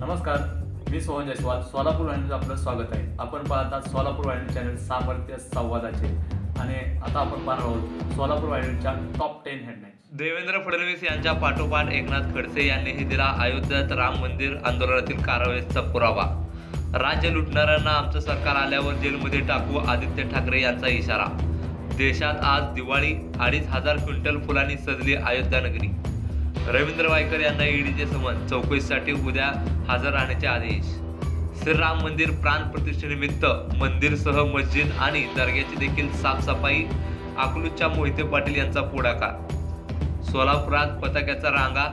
नमस्कार मी सोहन जयस्वाल सोलापूर वाहिनीचं आपलं स्वागत आहे. आपण पाहतात सोलापूर वाहिनी चॅनल सामर्थ्य संवादाचे. आणि आता आपण पाहणार आहोत सोलापूर वाहिनीच्या top ten headlines Devendra Fadnavis यांच्या पाठोपाठ एकनाथ खडसे यांनीही दिला अयोध्येत राम मंदिर आंदोलनातील कारवाईचा पुरावा. राज्य लुटणाऱ्यांना आमचं सरकार आल्यावर जेलमध्ये टाकू आदित्य ठाकरे यांचा इशारा. देशात आज दिवाळी अडीच हजार क्विंटल फुलांनी सजली अयोध्या नगरी. रवींद्र वायकर यांना ईडीचे समन चौकशीसाठी उद्या हजर राहण्याचे आदेश. श्रीराम मंदिर प्राण प्रतिष्ठेनिमित्त मंदिरसह मस्जिद आणि दर्ग्याची देखील साफसफाई अकलूजच्या मोहिते पाटील यांचा पुढाकार. सोलापुरात पताक्याचा रांगा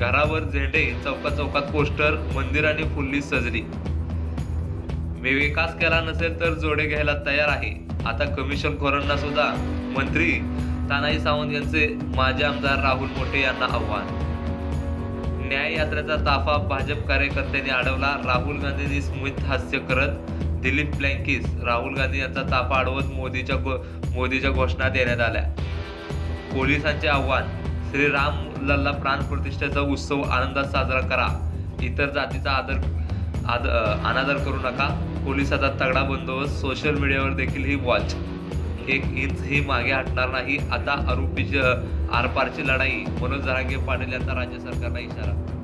घरावर झेंडे चौका चौकात पोस्टर मंदिराने फुल्ली सजली मी विकास केला नसेल तर जोडे घ्यायला तयार आहे. आता कमिशन खोरांना सुद्धा मंत्री तानाजी सावंत यांचे माजी आमदार राहुल मोठे यांना आव्हान. न्याय यात्रेचा ताफा भाजप कार्यकर्त्यांनी अडवला. राहुल गांधींनी स्मित हास्य करत दिलीप ब्लँकिस राहुल गांधी यांचा ताफा अडवत मोदीच्या गो मोदीच्या घोषणा देण्यात आल्या. पोलिसांचे आव्हान श्रीराम लल्ला प्राण प्रतिष्ठेचा उत्सव आनंदात साजरा करा. इतर जातीचा आदर आद अनादर करू नका. पोलिसाचा तगडा बंदोबस्त सोशल मीडियावर देखील ही वॉच एक इंच ही मागे हटणार नाही. आता आरोपीची आरपारची लढाई मनोज जरांगे पाटील यांचा राज्य सरकारला इशारा.